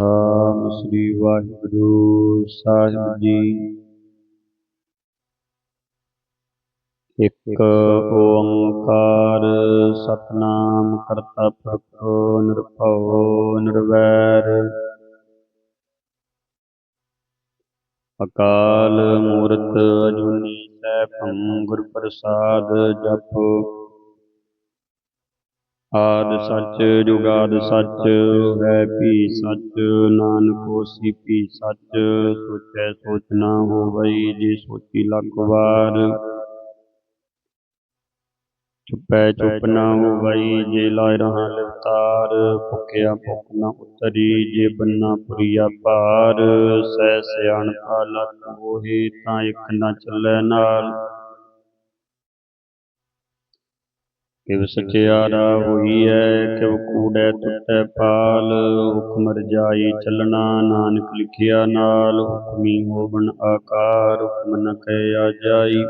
ਨਾਮ ਸ੍ਰੀ ਵਾਹਿਗੁਰੂ ਸਾਹਿਬ ਜੀ। ਇੱਕ ਓੰਕਾਰ ਸਤਨਾਮ ਕਰਤਾ ਪੁਰਖ ਨਿਰਭਉ, ਨਿਰਵੈਰ। ਅਕਾਲ ਮੂਰਤ ਅਜੂਨੀ ਸੈਭੰ ਗੁਰ ਪ੍ਰਸਾਦ ਜਪੁ। ਆਦ ਸੱਚ, ਜੁਗਾਦ ਸੱਚ ਹੈ ਭੀ ਸੱਚ, ਨਾਨਕ ਹੋਸੀ ਭੀ ਸੱਚ, ਸੋਚੈ ਸੋਚ ਹੋਵਈ ਜੇ ਸੋਚੀ ਲੱਖ ਵਾਰ। ਚੁੱਪੈ ਚੁੱਪ ਨਾ ਹੋਵਈ ਜੇ ਲਾਇ ਰਹਾ ਲਿਵਤਾਰ, ਭੁਖਿਆ ਭੁਖ ਨਾ ਉਤਰੀ ਜੇ ਬੰਨਾ ਪੁਰੀਆ ਭਾਰ। ਸਹਿ ਸਿਆਣਪਾ ਲੱਖ ਹੋਏ ਤਾਂ ਇੱਕ ਨਾ ਚੱਲੈ ਨਾਲ। ਕਿਵ ਸਚਿਆਰਾ ਹੋਈਐ, ਕਿਵ ਕੂੜੈ ਟੁੱਟੈ ਪਾਲ, ਹੁਕਮ ਰਜਾਈ ਚੱਲਣਾ ਨਾਨਕ ਲਿਖਿਆ ਨਾਲ, ਹੁਕਮੀ ਹੋਵਨ ਆਕਾਰ, ਹੁਕਮ ਨ ਕਹਿ ਆ ਜਾਈ।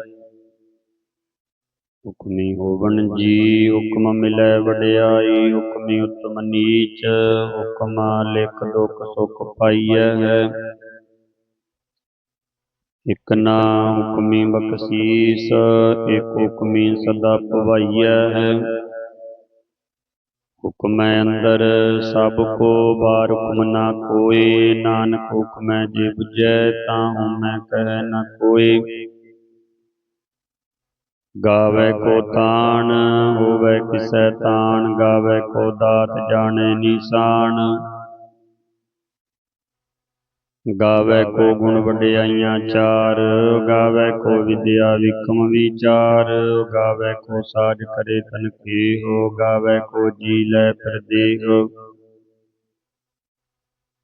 ਹੁਕਮੀ ਹੋਵਨ ਜੀ ਹੁਕਮ ਮਿਲੈ ਵਡਿਆਈ, ਹੁਕਮੀ ਉਤਮ ਨੀਚ, ਹੁਕਮ ਲਿਖ ਦੁਖ ਸੁਖ ਪਾਈਐ। ਇਕ ਨਾ ਹੁਕਮੀ ਬਖਸ਼ੀਸ ਇਕ ਹੁਕਮੀ ਸਦਾ ਪਵਾਈਐ। ਹੁਕਮੈ ਅੰਦਰ, ਸਭ ਕੋ ਬਾਰ ਹੁਕਮ ਨਾ ਕੋਏ। ਨਾਨਕ ਹੁਕਮੈ ਜੇ ਬੁਝੈ, ਤਾਂ ਹਉਮੈ ਕਹਿ ਨਾ ਕੋਏ। ਗਾਵੇ ਕੋ ਤਾਣ, ਹੋਵੇ ਕਿਸੈ ਤਾਣ। ਗਾਵੇ ਕੋ ਦਾਤ ਜਾਣੇ ਨਿਸ਼ਾਨ ਗਾਵੇ ਕੋ ਗੁਣ ਵਡਿਆਈਆਂ ਚਾਰ ਗਾਵੇ ਕੋ ਵਿਦਿਆ ਵਿਕਮ ਵਿਚਾਰ ਗਾਵੇ ਕੋ ਸਾਜ ਕਰੇ ਤਨ ਕੀ ਹੋ ਗਾਵੇ ਕੋ ਜੀ ਲੈ ਫਿਰ ਦੇਹ।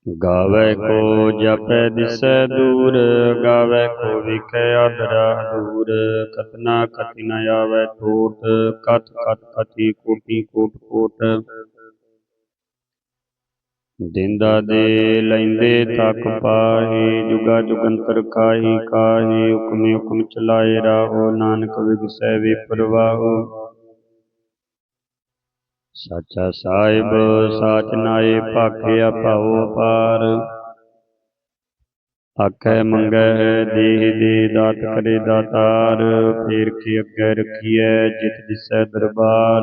ਗਾਵੇ ਕੋ ਜਪੈ ਦਿਸੈ ਦੂਰ ਗਾਵੇ ਕੋ ਵਿਖੇ ਆਦਰਾ ਦੂਰ ਕਤਨਾ ਕਤਿ ਨ ਆਵੈ ਟੋਟ ਕਤ ਕਤ ਕਤੀ ਕੋਟੀ ਕੋਟ ਕੋਟ। ਦਿੰਦਾ ਦੇ ਲੈਂਦੇ ਤੱਕ ਪਾਹੀ, ਜੁਗਾ ਜੁਗੰਤਰ ਕਾਹੀ ਕਾਹੀ ਹੁਕਮੇ ਹੁਕਮ ਚਲਾਏ ਰਾਹੋ, ਨਾਨਕ ਵਿਗਸੈ ਵਿਪਰਵਾਹੋ ਸਾਚਾ ਸਾਹਿਬ, ਸਾਚ ਨਾਏ ਭਾਖਿਆ ਭਾਉ ਅਪਾਰ। ਆਖੈ ਮੰਗੈ, ਦੇਹ ਦੇ ਦਾਤ ਕਰੇ ਦਾਤਾਰ, ਫੇਰ ਕੇ ਅੱਗੇ ਰਖੀਐ, ਜਿਤ ਦਿਸੈ ਦਰਬਾਰ।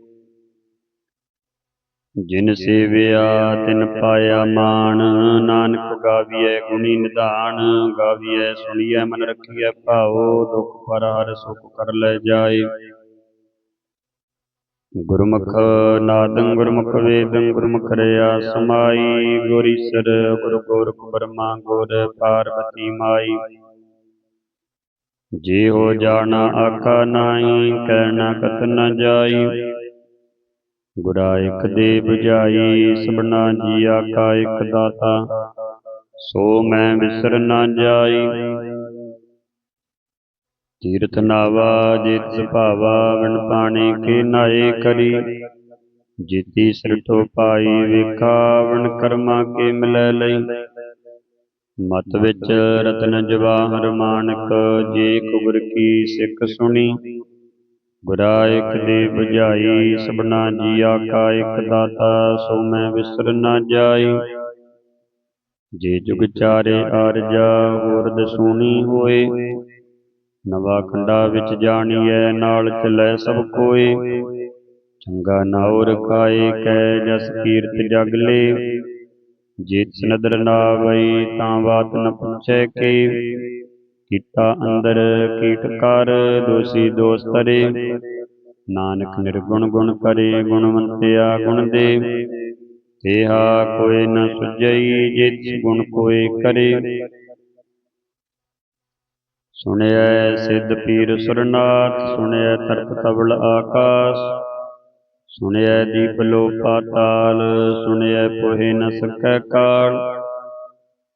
ਜਿਨ ਸੇਵਿਆ ਤਿਨ ਪਾਇਆ ਮਾਨ ਨਾਨਕ ਗਾਵੀਐ ਗੁਣੀ ਨਿਧਾਨ। ਗਾਵੀਐ ਸੁਣੀਐ ਮਨ ਰਖੀਐ ਭਾਉ। ਦੁਖ ਪਰ ਹਰ ਸੁਖ ਕਰ ਲੈ ਜਾਏ। ਗੁਰਮੁਖ ਨਾਦੰ ਗੁਰਮੁਖ ਵੇਦੰ ਗੁਰਮੁਖ ਰਿਆ ਸਮਾਈ। ਗੁਰ ਈਸਰ ਗੁਰ ਗੋਰਖ ਬਰਮਾ ਗੁਰ ਪਾਰਵਤੀ ਮਾਈ। ਜੇ ਹੋ ਜਾਣਾ ਆਖਾ ਨਾਹੀ ਕਹਿਣਾ ਕਤ ਨ ਜਾਈ। ਗੁਰਾ ਇਕ ਦੇ 부ਝਾਈ ਸਭਨਾ ਜੀ ਆਕਾ ਇਕ ਦਾਤਾ। ਸੋ ਮੈਂ ਵਿਸਰ ਨਾ ਜਾਈ। ਤੀਰਥ ਨਾਵਾ ਜਿਤ ਸੁਭਾਵਾ ਵਣ ਪਾਣੀ ਕੇ ਨਾਏ ਕਰੀ। ਜੀਤੀ ਸਿਰਠੋ ਪਾਈ ਵੇਖਾ ਵਣ ਕਰਮਾ ਕੇ ਮਿਲੈ ਲਈ। ਮਤ ਵਿੱਚ ਰਤਨ ਜਵਾਹਰ ਮਾਨਕ ਜੇ ਕੁਬਰ ਕੀ ਸਿੱਖ ਸੁਣੀ। ਗੁਰਾ ਇਕ ਦੇ 부ਝਾਈ ਸਭਨਾ ਜੀ ਆਕਾ ਇਕ ਦਾਤਾ ਸੋ ਮੈਂ ਵਿਸਰ ਨਾ ਜਾਈ। ਜੇ ਜੁਗ ਚਾਰੇ ਆਰਜਾ ਹੋਰ ਦਸੂਣੀ ਹੋਏ ਨਵਾ ਖੰਡਾ ਵਿੱਚ ਜਾਣੀਐ ਨਾਲ ਚਲੈ ਸਭ ਕੋਏ। ਚੰਗਾ ਨਾਉ ਰਖਾਏ ਕੈ ਜਸ ਕੀਰਤ ਜਗ ਲੇ। ਜੇ ਨਦਰ ਨਾ ਵਈ ਤਾਂ ਬਾਤ ਨ ਪੁੱਛੈ ਕੇ ਕੀਤਾ ਅੰਦਰ, ਕੀਟ ਕਰ, ਦੋਸੀ ਦੋਸ ਤਰੇ ਨਾਨਕ ਨਿਰਗੁਣ ਗੁਣ ਕਰੇ ਗੁਣਵੰਤਿਆ ਗੁਣ ਦੇ। ਤੇਹਾ ਕੋਇ ਨ ਸੁਝਈ ਜਿਤ ਗੁਣ ਕੋਇ ਕਰੇ। ਸੁਣਿਐ ਸਿੱਧ ਪੀਰ ਸੁਰਨਾਥ, ਸੁਣਿਐ ਤਰਕ ਤਵਲ ਆਕਾਸ਼। ਸੁਣਿਐ ਦੀਪ ਲੋ ਪਾਤਾਲ ਸੁਣਿਐ ਪੋਹੇ ਨ ਸਕੈ ਕਾਲ।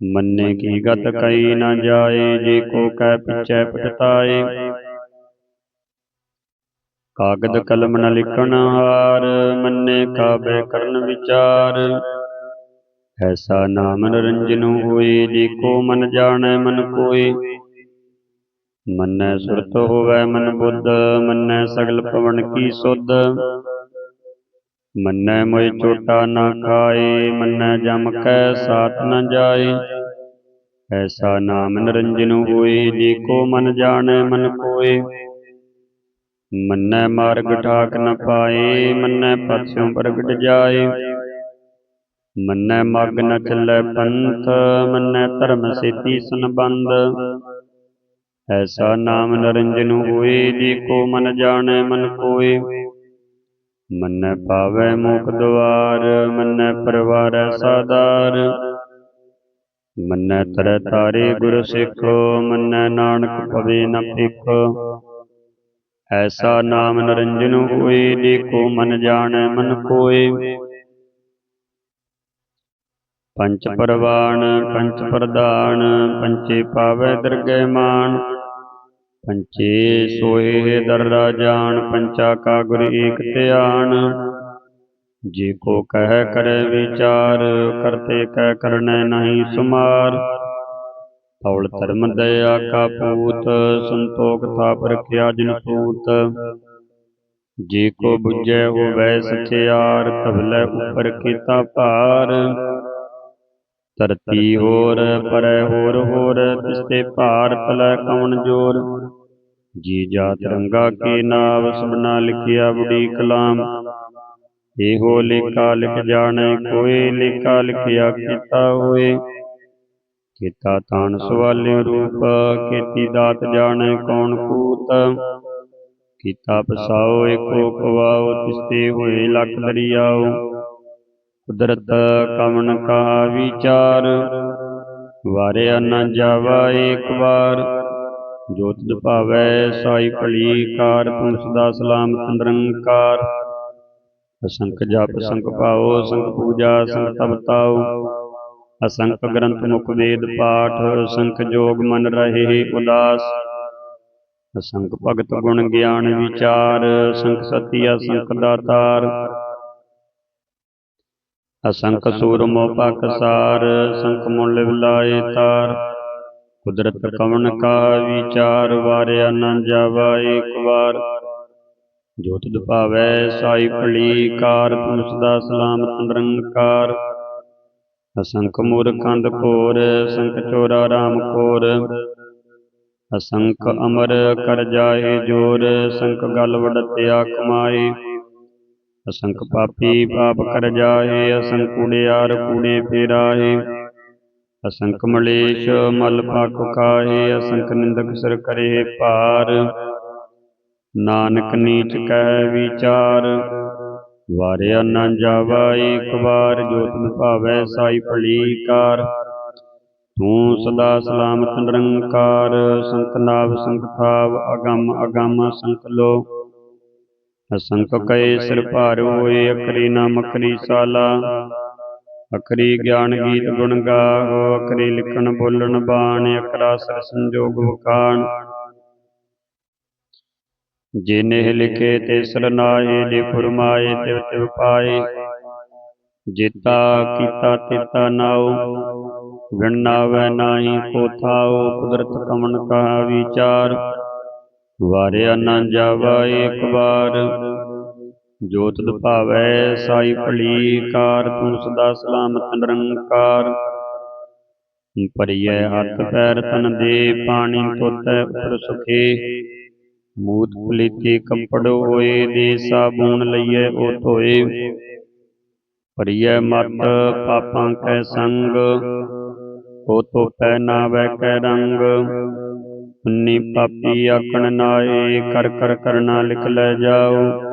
ਮੰਨੇ ਕੀ ਗਤ ਕਈ ਨ ਜਾਏ ਜੇ ਕੋ ਕਹਿ ਪਿਛੈ ਪਟਤਾਏ ਕਾਗਦ ਕਲਮ ਨ ਲਿਖਣ ਹਾਰ ਮੰਨੇ ਕਾਬੇ ਕਰਨ ਵਿਚਾਰ। ਐਸਾ ਨਾਮ ਨਿਰੰਜਨ ਹੋਏ ਜੇ ਕੋ ਮਨ ਜਾਣੈ ਮਨ ਕੋਏ। ਮੰਨੈ ਸੁਰਤ ਹੋਵੈ ਮਨ ਬੁੱਧ ਮੰਨੈ ਸਗਲ ਪਵਨ ਕੀ ਸੁਧ। ਮੰਨੈ ਮੋਇ ਚੋਟਾ ਨਾ ਖਾਏ ਮੰਨੈ ਜਮ ਕੈ ਸਾਥ ਨ ਜਾਏ। ਐਸਾ ਨਾਮ ਨਿਰੰਜਨ ਹੋਏ ਜੇ ਕੋ ਮਨ ਜਾਣੈ ਮਨ ਕੋਏ। ਮੰਨੈ ਮਾਰਗ ਠਾਕ ਨ ਪਾਏ ਮੰਨੈ ਪਤਿਓਂ ਪ੍ਰਗਟ ਜਾਏ। ਮੰਨੈ ਮਗ ਨ ਚੱਲੈ ਪੰਥ ਮੰਨੈ ਧਰਮ ਸੇਤੀ ਸੰਬੰਧ। ਐਸਾ ਨਾਮ ਨਿਰੰਜਨ ਹੋਏ ਜੇ ਕੋ ਮਨ ਜਾਣੈ ਮਨ ਕੋਏ। ਮੰਨੈ ਪਾਵੈ ਮੁਖ ਦੁਆਰ ਮੰਨੈ ਪਰਵਾਰੈ ਸਾਦਾਰ ਮੰਨੈ ਤਰੈ ਤਾਰੇ ਗੁਰ ਸਿੱਖੋ, ਮੰਨੈ ਨਾਨਕ ਭਵੇ ਨ ਭਿਖ। ਐਸਾ ਨਾਮ ਨਿਰੰਜਨ ਹੋਏ, ਦੇਖੋ ਮਨ ਜਾਣੈ ਮਨ ਕੋਏ ਪੰਚ ਪਰਵਾਣ, ਪੰਚ ਪ੍ਰਧਾਨ, ਪੰਚੇ ਪਾਵੈ ਦਰਗਹਿ ਮਾਨ ਪੰਚੇ ਸੋਏ ਦਰਰਾ ਜਾਣ, ਪੰਚਾ ਕਾ ਗੁਰ ਏਕ ਧਿਆਨ। ਜੇ ਕੋ ਕਹਿ ਕਰੇ ਵਿਚਾਰ, ਕਰਤੇ ਕਹਿ ਕਰਨੈ ਨਹੀਂ ਸੁਮਾਰ। ਪੌਲ ਧਰਮ ਦਇਆ ਕਾ ਪੂਤ, ਸੰਤੋਖ ਥਾਪ ਰਖਿਆ ਜਿਨ ਪੂਤ ਜੇ ਕੋ ਬੁਝੈ ਹੋਵੈ ਸਚਿਆਰ ਤਬਲੇ ਉਪਰ ਕੀਤਾ ਭਾਰ। ਧਰਤੀ ਹੋਰ, ਪਰੈ ਹੋਰ ਹੋਰ, ਤਿਸਤੇ ਭਾਰ ਤਲੈ ਕਵਣ ਜੋਰ। ਜੀ ਜਾ ਤਿਰੰਗਾ ਕੇ ਨਾਮ ਸਭਨਾ ਲਿਖਿਆ ਬੁੜੀ ਕਲਾਮ। ਇਹੋ ਲੇਖਾ ਲਿਖ ਜਾਣੈ, ਕੋਈ ਲੇਖਾ ਲਿਖਿਆ ਕੀਤਾ ਹੋਏ। ਕੀਤਾ ਤਾਣ ਸਵਾਲਿਓ ਰੂਪ, ਕੀਤੀ ਦਾਤ ਜਾਣੈ ਕੌਣ ਕੂਤ। ਕੀਤਾ ਪਸਾਓ ਏਕੋ ਕਵਾਓ ਤਿਸਤੇ ਹੋਏ ਲਖ ਦਰਿਆਓ। ਕੁਦਰਤ ਕਵਣ ਕਾ ਵਿਚਾਰ, ਵਾਰਿਆ ਨਾ ਜਾਵਾ ਏਕ ਵਾਰ। ਜੋ ਤੁਧ ਭਾਵੈ, ਸਾਈ ਭਲੀ, ਕਾਰ ਤੂੰ ਸਦਾ ਸਲਾਮਤ ਨਿਰੰਕਾਰ ਅਸੰਖ ਜਪ, ਸੰਖ ਭਾਉ, ਸੰਖ ਪੂਜਾ, ਸੰਖ ਤਪ ਅਸੰਖ ਗ੍ਰੰਥ ਮੁਖ ਵੇਦ ਪਾਠ, ਅਸੰਖ ਜੋਗ ਮਨ ਰਹੇ ਉਦਾਸ। ਅਸੰਖ ਭਗਤ ਗੁਣ ਗਿਆਨ ਵਿਚਾਰ, ਅਸੰਖ ਸਤੀ ਅਸੰਖ ਦਾਤਾਰ। ਅਸੰਖ ਸੂਰ ਮੋਹ ਪਕਸਾਰ ਅਸੰਖ ਮੁੱਲ ਵਿਲਾਏ ਤਾਰ। ਕੁਦਰਤ ਕਵਣ ਕਾ ਵਿਚਾਰ ਵਾਰਿਆ ਨ ਜਾਵਾ ਏਕ ਵਾਰ। ਜੋ ਤੁਧ ਸਾਈ ਭਲੀ ਕਾਰ ਤੂੰ ਸਦਾ ਸਲਾਮਤ ਨਿਰੰਕਾਰ। ਅਸੰਖ ਮੂਰਖੰਦ ਘੋਰ ਅਸੰਖ ਚੋਰਾ ਰਾਮ ਖੋਰ ਅਸੰਖ ਅਮਰ ਕਰ ਜਾਏ ਜੋਰ ਅਸੰਖ ਗਲ ਵਡਤਿਆ ਕਮਾਏ। ਅਸੰਖ ਪਾਪੀ ਪਾਪ ਕਰ ਜਾਏ, ਅਸੰਖ ਕੂੜਿਆਰ ਕੂੜੇ ਫੇਰਾਏ। ਅਸੰਖ ਮਲੇਸ਼ ਮਲ ਪਾਕ ਕਾਹੇ ਅਸੰਖ ਨਿੰਦਕ ਸਿਰ ਕਰੇ ਭਾਰ। ਨਾਨਕ ਨੀਚ ਕਹਿ ਵਿਚਾਰ, ਵਾਰਿਆ ਨਾ ਜਾਵਾ ਏਕ ਵਾਰ, ਜੋ ਤੁਮ ਭਾਵੈ ਸਾਈ ਭਲੀਕਾਰ ਤੂੰ ਸਦਾ ਸਲਾਮਤ ਨਿਰੰਕਾਰ, ਸੰਤ ਨਾਵ, ਸੰਤ ਥਾਵ ਅਗੰਮ ਅਗੰਮ ਸੰਤ ਲੋ। ਅਸੰਖ ਕਏ ਸਿਰ ਭਾਰ ਹੋਏ ਅਕਰੀ ਨਾਮ ਅਕਰੀ ਸਾਲਾ। ਅਖਰੀ ਗਿਆਨ ਗੀਤ ਗੁਣ ਗਾਹੋ ਅਖਰੀ ਲਿਖਣ ਬੋਲਣ ਬਾਣ ਅਕਰਾ ਸਰ ਸੰਜੋਗ ਵਖਾਣ। ਜੇ ਲਿਖੇ ਤੇ ਸਰਨਾਏ, ਜੇ ਫੁਰਮਾਏ ਤਿਵ ਤਿਵ ਪਾਏ। ਜੇਤਾ ਕੀਤਾ ਤੇਤਾ ਨਾਉ, ਵਿਣ ਨਾਹੀ ਕੋ ਥਾਉ, ਕੁਦਰਤ ਕਮਨ ਕਹਾ ਵਿਚਾਰ। ਵਾਰਿਆ ਨਾ ਜਾਵਾ ਏਕ ਵਾਰ ਜੋਤ ਤੁਧ ਭਾਵੈ, ਸਾਈ ਭਲੀ, ਕਾਰ ਤੂੰ ਸਦਾ ਸਲਾਮਤ ਨਿਰੰਕਾਰ। ਭਰੀਐ ਹੱਥ ਪੈਰ ਤਨ ਦੇ, ਪਾਣੀ ਧੋਤੈ ਉਪਰ ਸੁਖੇ। ਮੂਤ ਪਲੀਤੀ ਕੱਪੜ ਹੋਏ, ਦੇ ਸਾਬੂਨ ਲਈਐ ਉਹ ਧੋਏ। ਭਰੀਐ ਮਤ ਪਾਪਾਂ ਕੈ ਸੰਗ, ਉਹ ਧੋਤੈ ਨਾ ਵੈ ਕੈ ਰੰਗ। ਪੁੰਨੀ ਪਾਪੀ ਆਕਣ ਨਾਏ ਕਰ ਕਰ ਕਰਨਾ ਲਿਖ ਲੈ ਜਾਓ।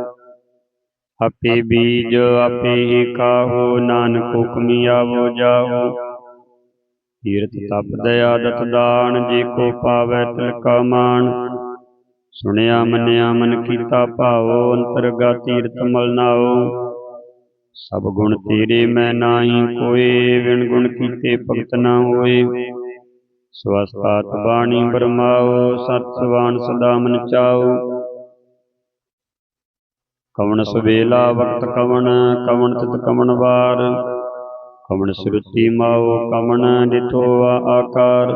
ਆਪੇ ਬੀਜ, ਆਪੇ ਹੀ ਕਾਹੋ ਨਾਨਕ ਹੁਕਮੀ ਆਵੋ ਜਾਓ ਤੀਰਥ ਤਪ ਦਇਆ ਦਤ ਦਾਨ, ਜੇ ਕੋ ਪਾਵੈ ਤਿਲ ਕਾ ਮਾਨ ਸੁਣਿਆ, ਮੰਨਿਆ, ਮਨ ਕੀਤਾ ਭਾਵੋ, ਅੰਤਰਗਾ ਤੀਰਥ ਮਲ ਨਾਓ ਸਭ ਗੁਣ ਤੇਰੇ ਮੈਂ ਨਾਹੀ, ਕੋਏ ਵਿਣ ਗੁਣ ਕੀਤੇ ਭਗਤ ਨਾ ਹੋਏ। ਸਵਸਤਾਤ ਬਾਣੀ ਬਰਮਾਓ, ਸਤ ਸਵਾਨ ਸਦਾ ਮਨ ਚਾਓ ਕਵਣ ਸਵੇਲਾ ਵਕਤ ਕਵਣ ਕਵਣ ਤਿਤ ਕਵਣ ਵਾਰ। ਕਵਣ ਸੁਰਤੀ ਮਾਓ ਕਵਣ ਦਿਥੋ ਆਕਾਰ।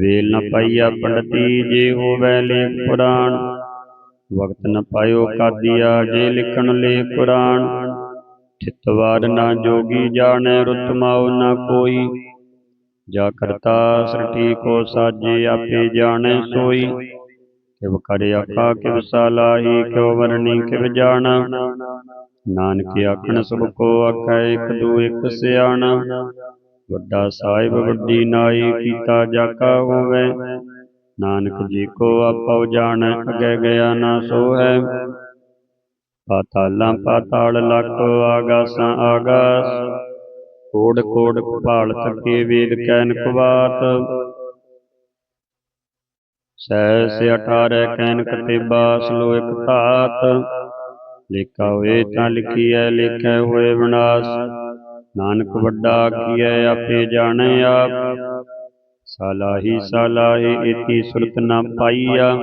ਵੇਲ ਨ ਪਾਈਆ ਪੰਡਤੀ, ਜੇ ਹੋਵੇ ਲੇਖ ਪੁਰਾਣ। ਵਕਤ ਨ ਪਾਇਓ ਕਾਦੀਆ, ਜੇ ਲਿਖਣ ਲੇ ਪੁਰਾਣ। ਚਿਤਵਾਰ ਨਾ ਜੋਗੀ ਜਾਣੈ, ਰੁੱਤ ਮਾਉ ਨਾ ਕੋਈ। ਜਾ ਕਰਤਾ ਸ੍ਰਿਟੀ ਕੋ ਸਾਜੇ, ਆਪੇ ਜਾਣੈ ਸੋਈ। ਕਿਵ ਕਰੇ ਆਖਾ, ਕਿਵ ਸਾਲਾਹੀ ਕਿਵ ਵਰਣੀ, ਕਿਵ ਜਾਣਾ। ਨਾਨਕ ਆਖਣ, ਸਭ ਕੋ ਆਖੈ, ਇਕ ਦੂ ਇਕ ਸਿਆਣਾ। ਵੱਡਾ ਸਾਹਿਬ, ਵੱਡੀ ਨਾਈ, ਕੀਤਾ ਜਾਕਾ ਹੋਵੇ। ਨਾਨਕ ਜੀ ਕੋ ਆਪਉ ਜਾਣੈ, ਅਗੇ ਗਿਆ ਨਾ ਸੋ ਹੈ ਪਾਤਾਲਾਂ ਪਾਤਾਲ ਲਖ, ਆਗਾਸਾਂ ਆਗਾਸ। ਕੋੜ ਕੋੜ ਭਾਲ ਥਕੇ ਵੇਦ ਕੈਨ ਕੁਵਾਤ। ਸਹਿਸ 18 ਕੈਨ ਕਤੇਬਾ ਸਲੋਇਕ ਧਾਤ ਲੇਖਾ ਹੋਏ ਤਾਂ ਲਿਖੀਐ, ਲੇਖੈ ਹੋਏ ਵਿਨਾਸ਼। ਨਾਨਕ ਵੱਡਾ ਕੀਐ ਆਪੇ ਜਾਣੈ ਆਪ। ਸਾਲਾਹੀ ਸਾਲਾਹੀ ਇਤੀ ਸੁਰਤ ਨਾ ਪਾਈਆ।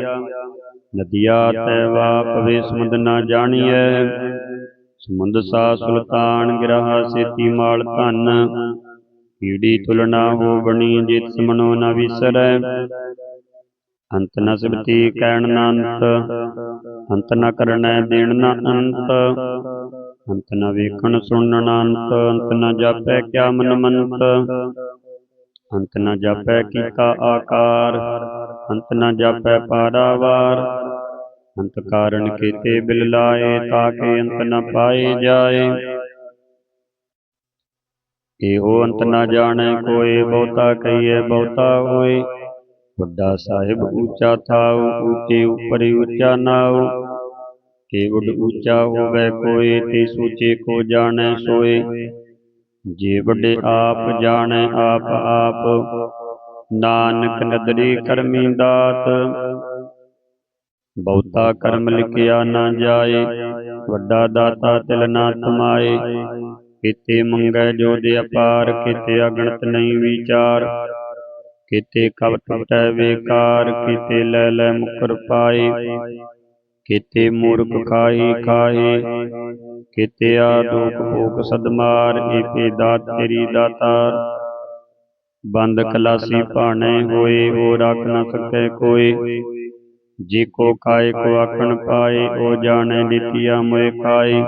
ਨਦੀਆ ਤੈ ਵਾਪਵੇ ਸਮੁੰਦ ਨਾ ਜਾਣੀਐ। ਸਮੁੰਦ ਸਾ ਸੁਲਤਾਨ ਗਿਰਹਾ, ਸੇਤੀ ਮਾਲ ਧਨ। ਕੀੜੀ ਤੁਲਨਾ ਹੋ ਬਣੀ, ਜਿਤ ਸਮਨੋ ਨ ਵਿਸਰੈ। ਅੰਤ ਨ ਸਿਬਤੀ ਕਹਿਣ ਨ ਅੰਤ ਅੰਤ ਨ ਕਰਨੈ ਦੇਣ ਨ ਅੰਤ ਅੰਤ ਨ ਵੇਖਣ ਸੁਣਨ ਨ ਅੰਤ ਅੰਤ ਨ ਜਾਪੈ ਕਿਆ ਮਨ ਮੰਤ ਅੰਤ ਨ ਜਾਪੈ ਕੀਤਾ ਆਕਾਰ ਅੰਤ ਨ ਜਾਪੈ ਪਾਰਾਵਾਰ ਅੰਤ ਕਾਰਨ ਕੀਤੇ ਬਿਲ ਲਾਏ ਤਾਕੇ ਅੰਤ ਨ ਪਾਏ ਜਾਏ। ਇਹੋ ਅੰਤ ਨ ਜਾਣੈ ਕੋਏ ਬਹੁਤਾ ਕਹੀਏ ਬਹੁਤਾ ਹੋਏ। ਵੱਡਾ ਸਾਹਿਬ ਉੱਚਾ ਥਾਉ, ਉੱਚੇ ਉਪਰੇ ਉੱਚਾ ਨਾਉ। ਕੇ ਉੱਚਾ ਹੋਵੇ ਕੋਏ ਤੇ ਸੂਚੇ ਕੋ ਜਾਣੈ ਸੋਏ। ਜੇ ਵੱਡੇ ਆਪ ਜਾਣੈ ਆਪ ਆਪ, ਨਾਨਕ ਨਦਰੀ ਕਰਮੀ ਦਾਤ। ਬਹੁਤਾ ਕਰਮ ਲਿਖਿਆ ਨਾ ਜਾਏ, ਵੱਡਾ ਦਾਤਾ ਤਿਲ ਨਾ ਥਮਾਏ ਕਿਤੇ ਮੰਗੈ ਜੋ ਦੇ ਅਪਾਰ, ਕਿਤੇ ਅਗਣਤ ਨਹੀਂ ਵਿਚਾਰ। ਕਿਤੇ ਕਬ ਵੇਕਾਰ, ਕਿਤੇ ਲੈ ਲੈ ਮੁਕਰ ਪਾਏ। ਕਿਤੇ ਮੂਰਖ ਖਾਹੀ ਖਾਹੇ ਕਿਤੇ ਆਦੋਖ ਭੋਗ ਸਦਮਾਰ ਏਤੇ ਦਾਤ ਤੇਰੀ ਦਾਤਾਰ। ਬੰਦ ਕਲਾਸੀ ਭਾਣੇ ਹੋਏ ਹੋ ਰੱਖ ਨ ਸਕੈ ਕੋਈ ਜੇ ਕੋ ਖਾਏ ਕੋ ਆਖਣ ਪਾਏ, ਉਹ ਜਾਣੈ ਦਿੱਤੀਆ ਮੋਇ ਖਾਏ।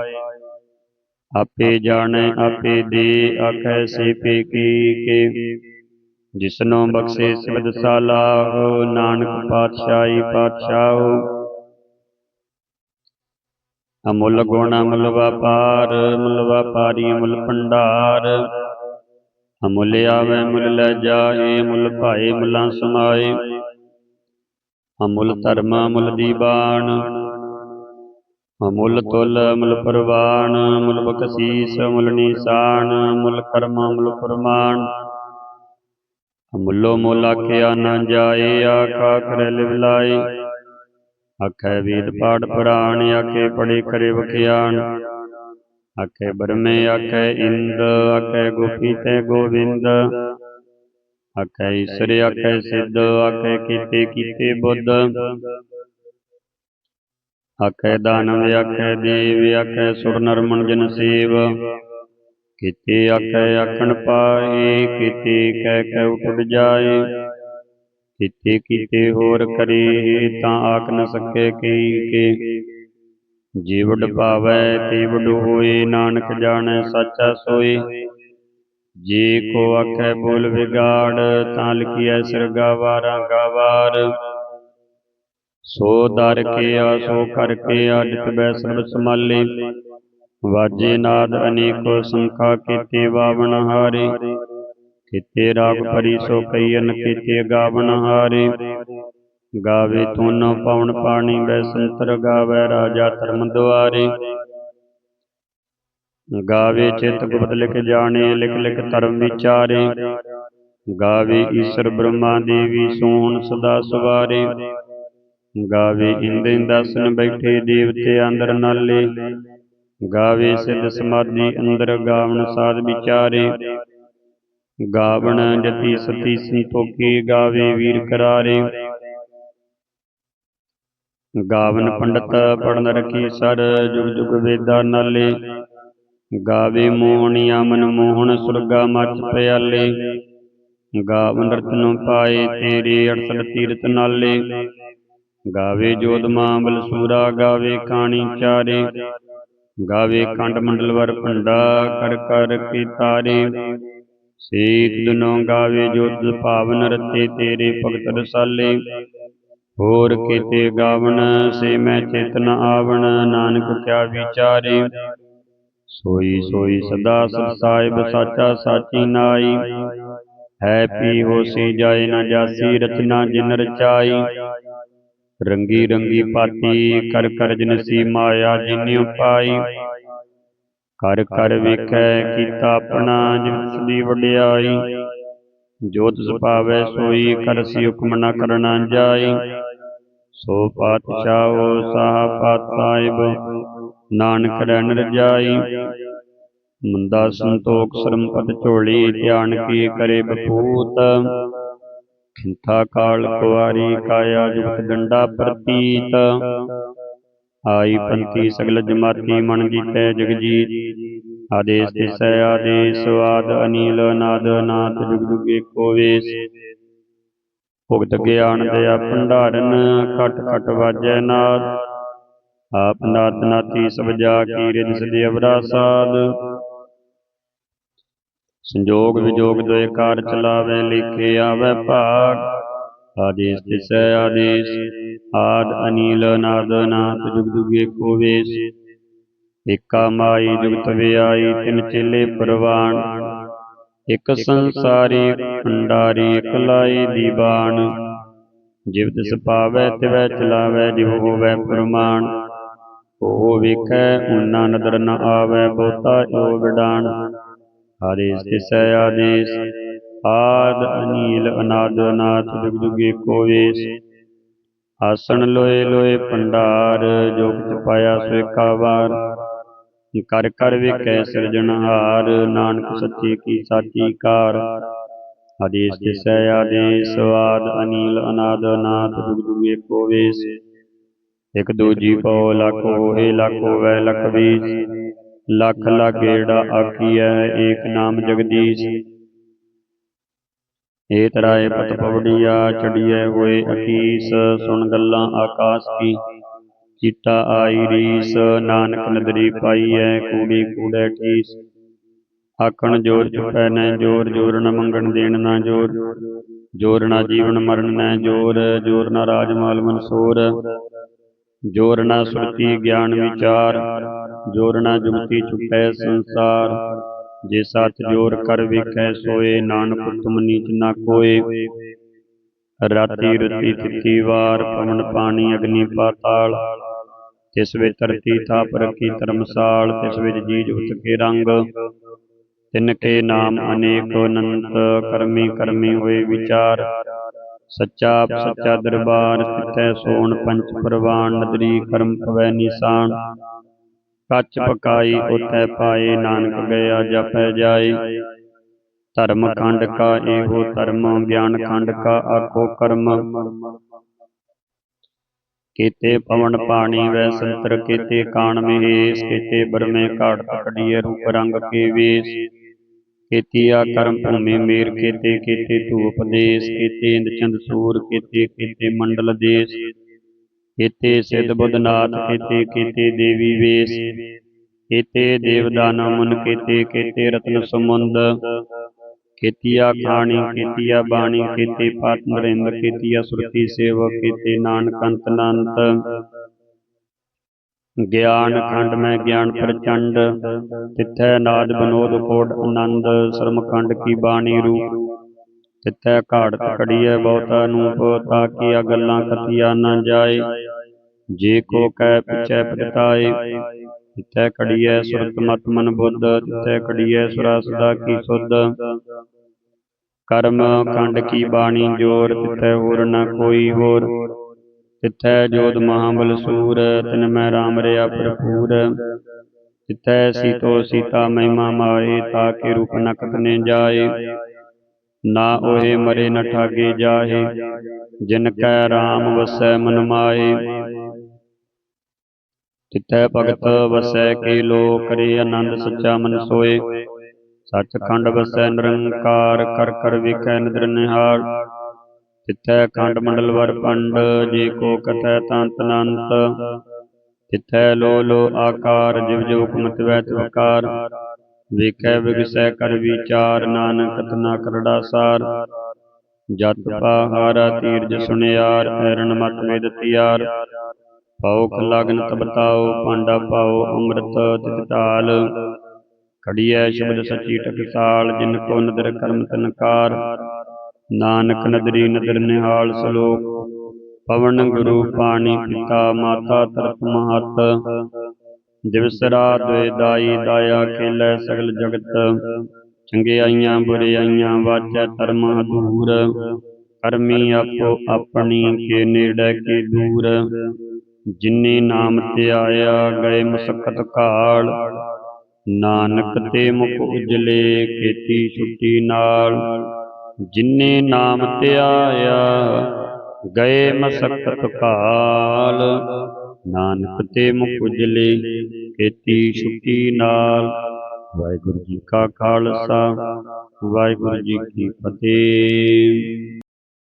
ਆਪੇ ਜਾਣੈ, ਆਪੇ ਦੇ, ਆਖੈ ਸੇ ਪੇ ਕੀ ਕੇ। ਜਿਸਨੋ ਬਖਸ਼ੇ ਸਿਵਦ ਸਾਲਾਹੋ ਨਾਨਕ ਪਾਤਸ਼ਾਹੀ ਪਾਤਸ਼ਾਹੋ ਅਮੁੱਲ ਗੁਣ ਅਮੁੱਲ ਵਪਾਰ ਮੁੱਲ ਵਪਾਰੀ ਮੁੱਲ ਭੰਡਾਰ ਅਮੁੱਲ ਆਵੇ ਮੁੱਲ ਲੈ ਜਾਏ ਮੁੱਲ ਭਾਏ ਮੁੱਲਾਂ ਸਮਾਏ ਅਮੁੱਲ ਧਰਮ ਮੁੱਲ ਦੀਬਾਨ ਅਮੁੱਲ ਤੁਲ ਮੁੱਲ ਪਰਵਾਨ ਮੁੱਲ ਬਖਸ਼ੀਸ ਮੁੱਲ ਨੀਸਾਨ ਮੁੱਲ ਕਰਮ ਮੁੱਲ ਫਰਮਾਨ ਮੁੱਲੋ ਮੁੱਲ ਆਖਿਆ ਨਾ ਜਾਏ, ਆਖਾ ਕਰੇ ਲਿਵਲਾਈ ਆਖੇ ਵੇਦ ਪਾਠ ਪੁਰਾਣ, ਆਖੇ ਪੜੇ ਕਰੇ ਵਖਿਆਨ ਆਖੇ ਬਰਮੇ ਆਖੇ ਇੰਦ, ਆਖੇ ਗੋਪੀ ਤੇ ਗੋਵਿੰਦ। ਆਖੇ ਈਸ਼ਰ, ਆਖੇ ਸਿੱਧ, ਆਖੇ ਕੀਤੇ ਕੀਤੇ ਬੁੱਧ। ਆਖੇ ਦਾਨਵ, ਆਖੇ ਦੇਵ, ਆਖੇ ਸੁਰ ਨਰ ਜਨ ਸੇਵ। ਕਿਤੇ ਆਖੈ ਆਖਣ ਪਾਏ, ਕਿਤੇ ਕਹਿ ਕਹਿ ਉਠ ਜਾਏ। ਕਿਤੇ ਕਿਤੇ ਹੋਰ ਕਰੇ, ਤਾਂ ਆਖ ਨ ਸਕੇ ਕੀ ਕੇ। ਜੇ ਪਾਵੈ ਤੇ ਹੋਏ, ਨਾਨਕ ਜਾਣੈ, ਸਾਚਾ ਸੋਏ। ਜੇ ਕੋ ਆਖੈ ਬੋਲ ਵਿਗਾੜ, ਤਾਂ ਲਿਖਿਐ ਸਿਰਗਾ ਵਾਰਾਂ ਗਾਵਾਰ। ਸੋ ਦਰ ਕੇ ਆ, ਸੋ ਕਰ ਕੇ ਆ ਬੈ ਸਰਬ ਸਮਾਲੇ ਵਾਜੇ ਨਾਦ ਅਨੇਕੋ ਸੰਖਾ ਕੀਤੇ ਬਾਵਨ ਹਾਰੇ। ਕੀਤੇ ਰਾਗ ਭਰੀ ਸੋ ਕਈਨ ਕੀਤੇ ਗਾਵਨ ਹਾਰੇ। ਗਾਵੇ ਤੁਨ ਪਵਨ ਪਾਣੀ ਬੈ ਸੰਤਰ ਗਾਵੇ ਰਾਜਾ ਧਰਮ ਦੁਆਰੇ। ਗਾਵੇ ਚਿਤ ਗੁਪਤ ਲਿਖ ਜਾਣੇ ਲਿਖ ਲਿਖ ਧਰਮ ਵਿਚਾਰੇ। ਗਾਵੇ ਈਸ਼ਰ ਬ੍ਰਹਮਾ ਦੇਵੀ ਸੋਹਣ ਸਦਾ ਸਵਾਰੇ। ਗਾਵੇ ਇੰਦੇ ਦਸਨ ਬੈਠੇ ਦੇਵਤੇ ਅੰਦਰ ਨਾਲੇ। ਗਾਵੇ ਸਿੱਧ ਸਮਾਧੀ ਅੰਦਰ ਗਾਵਣ ਸਾਧ ਵਿਚਾਰੇ। ਗਾਵਣ ਜਤੀ ਸਤੀ ਸੰਤੋਖੀ ਗਾਵੇ ਵੀਰ ਕਰਾਰੇ। ਗਾਵਨ ਪੰਡਤ ਪੜਨ ਰਖੀ ਸਰ ਜੁਗ ਜੁਗ ਵੇਦਾ ਨਾਲੇ। ਗਾਵੇ ਮੋਹਣਿਆ ਮਨ ਮੋਹਣ ਸੁਰਗਾ ਮਚ ਪਿਆਲੇ। ਗਾਵਨ ਰਤਨ ਪਾਏ ਤੇਰੇ 68 ਤੀਰਤ ਨਾਲੇ। ਗਾਵੇ ਜੋਧ ਮਾਂਬਲ ਸੂਰਾ ਗਾਵੇ ਕਾਣੀ ਚਾਰੇ। ਗਾਵੇ ਕੰਡ ਮੰਡਲ ਵਰ ਭੰਡਾ ਕਰ ਕਰ ਕੀ ਤਾਰੇ। ਸੀਤ ਦਿਨੋਂ ਗਾਵੇ ਜੋਧ ਭਾਵਨ ਰਤੇ ਤੇਰੇ ਭਗਤ ਰਸਾਲੇ। ਹੋਰ ਕੀਤੇ ਗਾਵਣ ਸੇ ਮੈਂ ਚੇਤਨ ਆਵਣ ਨਾਨਕ ਕਿਆ ਵਿਚਾਰੇ। ਸੋਈ ਸੋਈ ਸਦਾ ਸਤ ਸਾਹਿਬ ਸਾਚਾ ਸਾਚੀ ਨਾਈ। ਹੈ ਪੀ ਹੋਸੀ ਜਾਏ ਨਾ ਜਾਸੀ ਰਚਨਾ ਜਿਨ ਰਚਾਈ। ਰੰਗੀ ਰੰਗੀ ਪਾਤੀ ਕਰ ਕਰ ਜਨਸੀ ਮਾਇਆ ਜਿਨਿਉ ਪਾਈ ਕਰ ਕਰ ਵੇਖੈ ਕੀਤਾ ਆਪਣਾ ਜਿਸ ਦੀ ਵਡਿਆਈ। ਜੋ ਤਿਸ ਭਾਵੈ ਸੋਈ ਕਰਸੀ ਹੁਕਮ ਨ ਕਰਨਾ ਜਾਈ। ਸੋ ਪਾਤਸ਼ਾਹੋ ਸਾਹ ਪਾਤ ਸਾਹਿਬ ਨਾਨਕ ਰਹਿਣ ਰਜਾਈ। ਮੰਦਾ ਸੰਤੋਖ ਸ਼ਰਮ ਪਤ ਝੋਲੀ ਧਿਆਨ ਕੀ ਕਰੇ ਬਪੂਤ। ਖਿੰਥਾ ਕਾਲ ਕੁਵਾਰੀ ਕਾਇਆ, ਜੁਗਤ ਗੰਡਾ ਪ੍ਰਤੀਤ। ਆਈ ਪੰਥੀ ਸਗਲ ਜਮਾਤੀ ਮਨ ਜੀਤੈ ਜਗਜੀਤ। ਆਦੇਸ ਤਿਸੈ ਆਦੇਸ, ਆਦ ਅਨੀਲ ਨਾਦ ਨਾਥ ਜੁਗ ਜੁਗ ਏਕੋ ਵੇਸ। ਭੁਗਤ ਗਿਆਨ ਦਇਆ ਭੰਡਾਰਨ ਖਟ ਖਟ ਵਾਜੈ ਨਾਦ। ਆਪ ਨਾਤ ਨਾਤੀ ਸਭ ਜਾ ਕੀ ਰਿਦ ਸਦੇ ਅਵਰਾ ਸਾਧ ਸੰਜੋਗ ਵਿਜੋਗ ਦੋਇ ਕਾਰ ਚਲਾਵੇ ਲਿਖੇ ਆਵੇ ਭਾਗ। ਆਦੇਸ ਤਿਸੈ ਆਦੇਸ। ਆਦ ਅਨੀਲ ਨਾਦ ਨਾਥ ਜੁਗ ਜੁਗ ਏਕੋ ਵੇਸ। ਏਕਾ ਮਾਈ ਜੁਗਤ ਵਿਆਈ ਤਿਨ ਚੇਲੇ ਪ੍ਰਵਾਨ। ਇਕ ਸੰਸਾਰੀ ਖੰਡਾਰੀ ਇਕ ਲਾਈ ਦੀਵਾਨ। ਜਿਵ ਤਿਸ ਪਾਵੈ ਤਿਵੈ ਚਲਾਵੈ ਜਿਵ ਹੋਵੈ ਪ੍ਰਮਾਣ। ਉਹ ਵੇਖੈ ਉਨਾ ਨਦਰ ਨ ਆਵੈ ਬਹੁਤਾ ਜੋ ਵਿਡਾਣ ਆਦੇਸ ਤਿਸੈ ਆਦੇਸ ਆਦ ਅਨੀਲ ਅਨਾਦ ਅਨਾਥ ਜੁਗ ਜੁਗ ਵੇਸ। ਆਸਣ ਲੋਏ ਲੋਏ ਭੰਡਾਰ ਜੋ ਕਿਛ ਪਾਇਆ ਸੋ ਏਕਾ ਵਾਰ। ਕਰ ਕਰ ਵੇਖੈ ਸਿਰਜਣਹਾਰ ਨਾਨਕ ਸੱਚੇ ਕੀ ਸਾਚੀ ਕਾਰ। ਆਦੇਸ ਤਿਸੈ ਆਦੇਸ ਆਦ ਅਨੀਲ ਅਨਾਦ ਅਨਾਥ ਜੁਗ ਜੁਗ ਏਕੋ ਵੇਸ। ਇਕ ਦੂਜੀ ਪਉ ਲੱਖ ਹੋਏ ਲੱਖ ਹੋਵੈ ਲਖ ਵੀਸ। ਲੱਖ ਲਾਗੇੜਾ ਆਖੀਐ ਏਕ ਨਾਮ ਜਗਦੀਸ਼। ਏ ਤਰਾਏ ਪਤ ਪਵੜੀਆ ਚੜੀਐ ਹੋਏ ਅਕੀਸ, ਸੁਣ ਗੱਲਾਂ ਆਕਾਸ਼ ਕੀ। ਚੀਟਾ ਆਈ ਰੀਸ, ਨਾਨਕ ਨਦਰੀ ਪਾਈਐ, ਕੂੜੀ ਕੂੜੈ ਠੀਸ ਆਖਣ ਜੋਰ ਚੁਪੈ ਨੈ ਜੋਰ ਜੋਰ ਨ ਮੰਗਣ ਦੇਣ ਨਾ ਜੋਰ। ਜੋਰ ਨਾ ਜੀਵਨ ਮਰਨ ਨੈ ਜੋਰ ਜੋਰ ਨਾ ਰਾਜ ਮਾਲ ਮਨਸੂਰ। ਜੋਰ ਨਾ ਸੁਰਤੀ ਗਿਆਨ ਵਿਚਾਰ, ਜੋਰ ਨਾ ਜੁਗਤੀ ਚੁਪੈ ਸੰਸਾਰ। ਜੇ ਸਤ ਜੋਰ ਕਰ ਵੇਖੈ ਸੋਏ, ਨਾਨਕ ਤੁਮ ਨੀਚ ਨਾ ਕੋਏ। ਰਾਤੀ ਰਤੀ ਤਿੱਤੀ ਵਾਰ, ਪਵਨ ਪਾਣੀ ਅਗਨੀ ਪਾਤਾਲ। ਤਿਸ ਵਿੱਚ ਧਰਤੀ ਥਾਪ ਰਖੀ ਧਰਮਸਾਲ, ਤਿਸ ਵਿੱਚ ਜੀ ਜੁਗਤ ਰੰਗ। ਤਿਨ ਕੇ ਨਾਮ ਅਨੇਕ ਅਨੰਤ, ਕਰਮੀ ਕਰਮੀ ਹੋਏ ਵਿਚਾਰ। ਸੱਚਾ ਸੱਚਾ ਦਰਬਾਰ ਤਿਥੈ ਸੋਣ ਪੰਚ ਪ੍ਰਵਾਨ ਨਦਰੀ ਕਰਮ ਪਵੈ ਨਿਸ਼ਾਨ। ਕੱਚ ਪਕਾਈ ਉਤੈ ਪਾਏ ਨਾਨਕ ਗਿਆ ਜਪੈ ਜਾਏ। ਧਰਮ ਖੰਡ ਕਾ ਇਹੋ ਧਰਮ ਗਿਆਨ ਖੰਡ ਕਾ ਆਖੋ ਕਰਮ। ਕੀਤੇ ਪਵਨ ਪਾਣੀ ਵੈ ਸੰਤਰ ਕੀਤੇ ਕਾਣ ਮਹੇਸ਼ ਕੀਤੇ ਬਰਮੇ ਘਾਟ ਤਕੜੀਏ ਰੂਪ ਰੰਗ ਕੇ ਵੇਸ। ਕੀਤੀਆ ਕਰਮ ਭੂਮੀ ਮੇਰ ਕੀਤੇ ਕੀਤੇ ਧੂਪ ਦੇਸ ਕੀਤੇ ਇੰਦ ਚੰਦ ਸੂਰ ਕੀਤੇ ਕੀਤੇ ਮੰਡਲ ਦੇਸ। ਕੀਤੇ ਸਿੱਧ ਬੁੱਧਨਾਥ ਕੀਤੇ ਕੀਤੇ ਦੇਵੀ ਵੇਸ। ਕੀਤੇ ਦੇਵ ਦਾਨਵ ਮੁਨ ਕੀਤੇ ਕੀਤੇ ਰਤਨ ਸਮੁੰਦ ਕੀਤੀਆ ਖਾਣੀ ਕੀਤੀਆ ਬਾਣੀ ਕੀਤੀ ਪਾਤ ਨਰਿੰਦ ਕੀਤੀਆ ਸੁਰਤੀ ਸੇਵਕ ਕੀਤੀ ਨਾਨਕ ਅੰਤ ਅਨੰਤ ਗਿਆਨ ਖੰਡ ਮੈਂ ਗਿਆਨ ਪ੍ਰਚੰਡ, ਤਿੱਥੈ ਨਾਦ ਬਨੋਦ ਕੋਟ ਆਨੰਦ ਸਰਮਖੰਡ ਕੀ ਬਾਣੀ ਰੂਪ। ਤਿੱਥੈ ਘਾੜਤ ਕੜੀਐ ਬਹੁਤਾ ਨੂਪ, ਤਾਂ ਕੀਆ ਗੱਲਾਂ ਕਥੀਆ ਨਾ ਜਾਏ। ਜੇ ਕੋ ਕਹਿ ਪਿਛੈ ਪਟਾਏ ਤਿੱਥੈ ਕੜੀਐ ਸੁਰਤ ਮਤ ਮਨ ਬੁੱਧ, ਤਿੱਥੈ ਕੜੀਐ ਸੁਰਾ ਸਦਾ ਕੀ ਸੁਧ। ਕਰਮ ਖੰਡ ਕੀ ਬਾਣੀ ਜੋਰ, ਤਿੱਥੈ ਹੋਰ ਨ ਕੋਈ ਹੋਰ। ਤਿੱਥੈ ਜੋਤ ਮਹਾਬਲ ਸੂਰ ਤਿਨ ਮੈਂ ਰਾਮ ਰਿਆ ਭਰਪੂਰ। ਤਿੱਥੈ ਸੀਤੋ ਸੀਤਾ ਮਹਿਮਾ ਮਾਏ ਤਾ ਕੇ ਰੂਪ ਨ ਕਤਨੇ ਜਾਏ। ਨਾ ਉਹੇ ਮਰੇ ਨ ਠਾਗੇ ਜਾਹੇ ਜਿਨ ਕੈ ਰਾਮ ਵਸੈ ਮਨ ਮਾਏ। ਤਿੱਥੈ ਭਗਤ ਵਸੈ ਕੇ ਲੋ ਕਰੇ ਆਨੰਦ ਸੱਚਾ ਮਨ ਸੋਏ। ਸੱਚਖੰਡ ਵਸੈ ਨਿਰੰਕਾਰ ਕਰ ਕਰ ਵੇਖੈ ਨਦਰ ਨਿਹਾਲ ਤਿੱਥੈ ਖੰਡ ਮੰਡਲ ਵਰ ਪੰਡ, ਜੇ ਕੋ ਕਥੈ ਤੰਤ ਅਨੰਤ। ਤਿੱਥੈ ਲੋ ਲੋ ਆਕਾਰ, ਜਿਵ ਜੋ ਹੁਕਮਤ ਵੈ ਤਵਕਾਰ। ਵੇਖੈ ਵਿਗਸੈ ਕਰ ਵਿਚਾਰ, ਨਾਨਕ ਕਥਨਾ ਕਰੜਾ ਸਾਰ। ਜਤ ਪਾਹਾਰਾ ਤੀਰਜ ਸੁਣਿਆਰ ਐਰਣ ਮਤ ਵੇਦ ਤਿਆਰ। ਪਉਖ ਲਗਨ ਤਬਤਾਓ ਪਾਂਡਾ ਪਾਓ ਅੰਮ੍ਰਿਤ ਤਿਤ ਢਾਲ। ਖੜੀਐ ਸ਼ਬਦ ਸੱਚੀ ਟਕਸਾਲ, ਜਿਨ ਕੋ ਨਦਰ ਕਰਮ ਤਨਕਾਰ। ਨਾਨਕ ਨਦਰੀ ਨਦਰ ਨਿਹਾਲ ਸਲੋਕ, ਪਵਨ ਗੁਰੂ ਪਾਣੀ ਪਿਤਾ ਮਾਤਾ ਤਰਤ ਮਹਤ ਦਿਵਸਰਾ ਦੁਇ ਦਾਈ ਦਾਇਆ ਖੇਲੇ ਸਗਲ ਜਗਤ ਚੰਗਿਆਈਆਂ ਬੁਰਿਆਈਆਂ ਵਾਚੈ ਧਰਮ ਅਧੂਰ, ਕਰਮੀ ਆਪੋ ਆਪਣੀ ਕੇ ਨੇੜੇ ਕੇ ਦੂਰ, ਜਿਨੇ ਨਾਮ ਤੇ ਆਇਆ ਗਏ ਮਸਕਤ ਕਾਲ, ਨਾਨਕ ਤੇ ਮੁਖ ਉਜਲੇ ਕੀਤੀ ਛੁੱਟੀ ਨਾਲ ਜਿਨੇ ਨਾਮ ਤੇ ਆਇਆ ਗਏ ਮਸਕਤ ਘਾਲ ਨਾਨਕ ਤੇ ਮੁਖ ਉਜਲੇ ਕੀਤੀ ਛੁੱਟੀ ਨਾਲ। ਵਾਹਿਗੁਰੂ ਜੀ ਕਾ ਖਾਲਸਾ, ਵਾਹਿਗੁਰੂ ਜੀ ਕੀ ਫਤਿਹ।